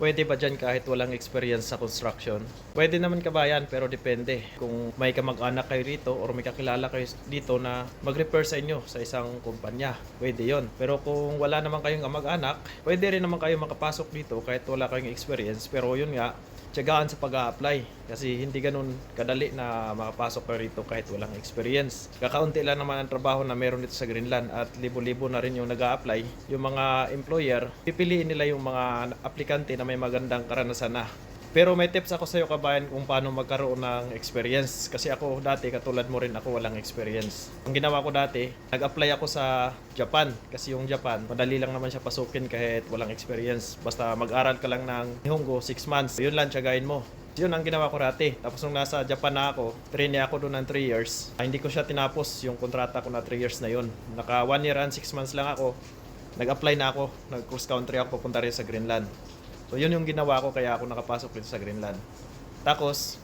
Pwede ba dyan kahit walang experience sa construction? Pwede naman kabayan, pero depende. Kung may kamag-anak kayo dito or may kakilala kayo dito na mag-refer sa inyo sa isang kumpanya, pwede yon. Pero kung wala naman kayong kamag-anak, pwede rin naman kayo makapasok dito kahit wala kayong experience. Pero yun nga, tiyagaan sa pag apply kasi hindi ganun kadali na makapasok ka rito kahit walang experience. Kakaunti lang naman ang trabaho na meron dito sa Greenland at libo-libo na rin yung nag apply Yung mga employer, pipiliin nila yung mga aplikante na may magandang karanasan na. Pero may tips ako sa iyo kabayan kung paano magkaroon ng experience. Kasi ako dati, katulad mo rin ako, walang experience. Ang ginawa ko dati, nag-apply ako sa Japan. Kasi yung Japan, madali lang naman siya pasukin kahit walang experience. Basta mag-aral ka lang ng Nihongo 6 months. Yun lang, tiyagain mo. Yun ang ginawa ko dati. Tapos nung nasa Japan na ako, trainee ako doon ng 3 years. Ah, hindi ko siya tinapos yung kontrata ko na 3 years na yun. Naka 1 year and 6 months lang ako. Nag-apply na ako. Nag-cross country ako papunta rin sa Greenland. So yun yung ginawa ko kaya ako nakapasok dito sa Greenland. Tapos,